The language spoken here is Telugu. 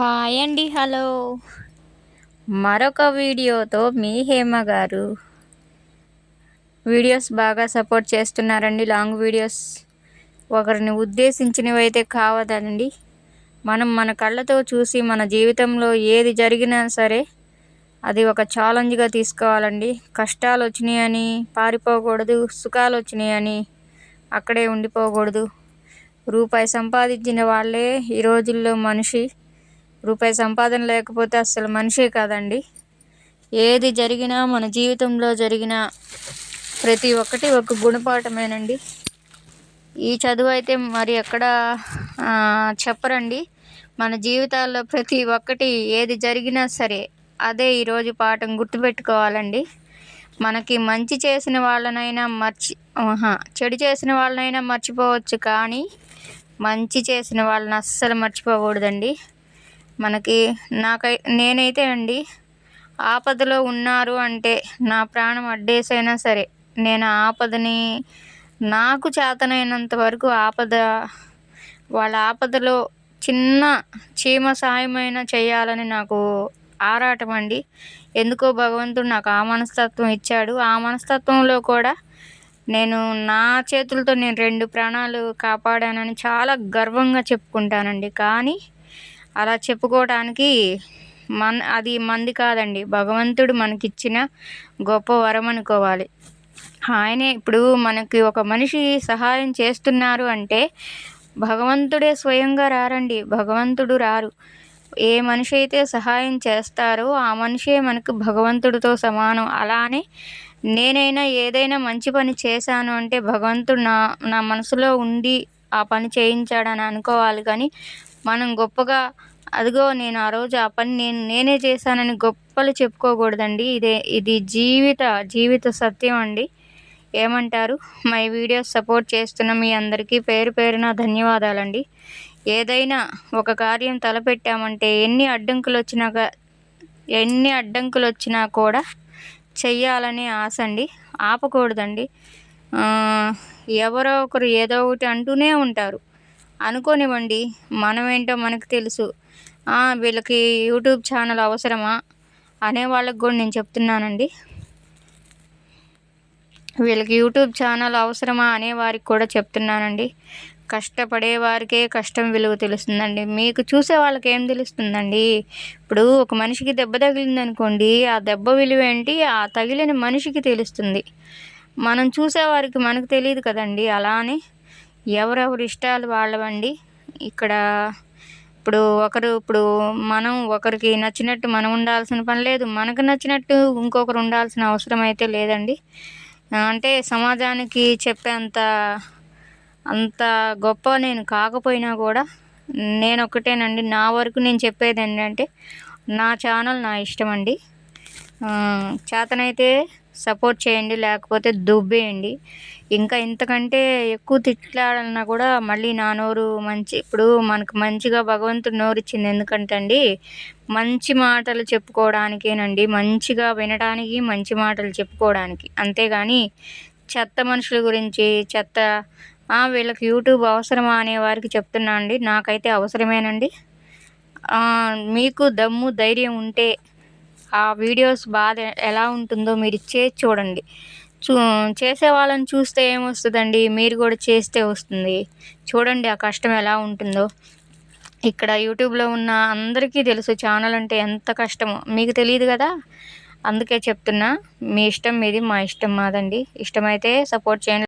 హాయ్ అండి హలో. మరొక వీడియోతో మీ హేమ గారు. వీడియోస్ బాగా సపోర్ట్ చేస్తున్నారండి లాంగ్ వీడియోస్. ఒకరిని ఉద్దేశించినవి అయితే కావదండి మనం మన కళ్ళతో చూసి మన జీవితంలో ఏది జరిగినా సరే అది ఒక ఛాలెంజ్గా తీసుకోవాలండి. కష్టాలు వచ్చినాయని పారిపోకూడదు సుఖాలు వచ్చినాయని అక్కడే ఉండిపోకూడదు. రూపాయి సంపాదించిన వాళ్ళే ఈ రోజుల్లో మనిషి. రూపాయి సంపాదన లేకపోతే అసలు మనిషే కాదండి. ఏది జరిగినా మన జీవితంలో జరిగిన ప్రతి ఒక్కటి ఒక గుణపాఠమేనండి. ఈ చదువు అయితే మరి ఎక్కడ చెప్పరండి. మన జీవితాల్లో ప్రతి ఒక్కటి ఏది జరిగినా సరే అదే ఈరోజు పాఠం గుర్తుపెట్టుకోవాలండి. మనకి మంచి చేసిన వాళ్ళనైనా మర్చి చెడు చేసిన వాళ్ళనైనా మర్చిపోవచ్చు కానీ మంచి చేసిన వాళ్ళని అస్సలు మర్చిపోకూడదండి. మనకి నాకై నేనైతే అండి ఆపదలో ఉన్నారు అంటే నా ప్రాణం అడ్డేసైనా సరే నేను ఆపదని నాకు చేతనైనంత వరకు ఆపద వాళ్ళ ఆపదలో చిన్న చీమ సాయమైనా చేయాలని నాకు ఆరాటం అండి. ఎందుకో భగవంతుడు నాకు ఆ మనస్తత్వం ఇచ్చాడు. ఆ మనస్తత్వంలో కూడా నేను నా చేతులతో నేను రెండు ప్రాణాలు కాపాడానని చాలా గర్వంగా చెప్పుకుంటానండి. కానీ అలా చెప్పుకోవడానికి మన అది మంది కాదండి. భగవంతుడు మనకిచ్చిన గొప్ప వరం అనుకోవాలి. ఆయనే ఇప్పుడు మనకి ఒక మనిషి సహాయం చేస్తున్నారు అంటే భగవంతుడే స్వయంగా రారండి. భగవంతుడు రారు. ఏ మనిషి అయితే సహాయం చేస్తారో ఆ మనిషే మనకు భగవంతుడితో సమానం. అలానే నేనైనా ఏదైనా మంచి పని చేశాను అంటే భగవంతుడు నా నా మనసులో ఉండి ఆ పని చేయించాడని అనుకోవాలి. కానీ మనం గొప్పగా అదిగో నేను ఆ రోజు ఆ పని నేను నేనే చేశానని గొప్పలు చెప్పుకోకూడదండి. ఇదే ఇది జీవిత జీవిత సత్యం అండి. ఏమంటారు? మై వీడియోస్ సపోర్ట్ చేస్తున్న మీ అందరికీ పేరు పేరున ధన్యవాదాలండి. ఏదైనా ఒక కార్యం తలపెట్టామంటే ఎన్ని అడ్డంకులు వచ్చినా ఎన్ని అడ్డంకులు వచ్చినా కూడా చెయ్యాలనే ఆశ అండి ఆపకూడదండి ఎవరో ఒకరు ఏదో ఒకటి అంటూనే ఉంటారు. అనుకోనివ్వండి. మనమేంటో మనకు తెలుసు. వీళ్ళకి యూట్యూబ్ ఛానల్ అవసరమా? అనే వాళ్ళకి కూడా నేను చెప్తున్నానండి. వీళ్ళకి యూట్యూబ్ ఛానల్ అవసరమా అనే వారికి కూడా చెప్తున్నానండి. కష్టపడే వారికే కష్టం విలువ తెలుస్తుందండి. మీకు చూసే వాళ్ళకి ఏం తెలుస్తుందండి? ఇప్పుడు ఒక మనిషికి దెబ్బ తగిలింది అనుకోండి ఆ దెబ్బ విలువ ఏంటి? ఆ తగిలిన మనిషికి తెలుస్తుంది. మనం చూసేవారికి మనకు తెలియదు కదండి. అలానే ఎవరెవరి ఇష్టాలు వాళ్ళవండి. ఇక్కడ ఇప్పుడు ఒకరు ఇప్పుడు మనం ఒకరికి నచ్చినట్టు మనం ఉండాల్సిన పని లేదు. మనకు నచ్చినట్టు ఇంకొకరు ఉండాల్సిన అవసరం అయితే లేదండి. అంటే సమాజానికి చెప్పేంత అంత గొప్ప నేను కాకపోయినా కూడా నేను ఒకటేనండి నా వరకు నేను చెప్పేది ఏంటంటే నా ఛానల్ నా ఇష్టం అండి చేతనైతే సపోర్ట్ చేయండి లేకపోతే దుబ్బేయండి. ఇంకా ఇంతకంటే ఎక్కువ తిట్లాడన్నా కూడా మళ్ళీ నా నోరు మంచి ఇప్పుడు మనకు మంచిగా భగవంతుడు నోరు ఇచ్చింది ఎందుకంటే అండి మంచి మాటలు చెప్పుకోవడానికేనండి మంచిగా వినడానికి మంచి మాటలు చెప్పుకోవడానికి. అంతేగాని చెత్త మనుషుల గురించి చెత్త వీళ్ళకి యూట్యూబ్ అవసరమా అనే వారికి చెప్తున్నా అండి. నాకైతే అవసరమేనండి. మీకు దమ్ము ధైర్యం ఉంటే ఆ వీడియోస్ బాధ ఎలా ఉంటుందో మీరు చేసి చూడండి. చూ చేసే వాళ్ళని చూస్తే ఏమొస్తుందండి? మీరు కూడా చేస్తే వస్తుంది. చూడండి ఆ కష్టం ఎలా ఉంటుందో. ఇక్కడ యూట్యూబ్లో ఉన్న అందరికీ తెలుసు ఛానల్ అంటే ఎంత కష్టమో. మీకు తెలియదు కదా? అందుకే చెప్తున్నా. మీ ఇష్టం మీది మా ఇష్టం మాదండి. ఇష్టమైతే సపోర్ట్ చేయండి.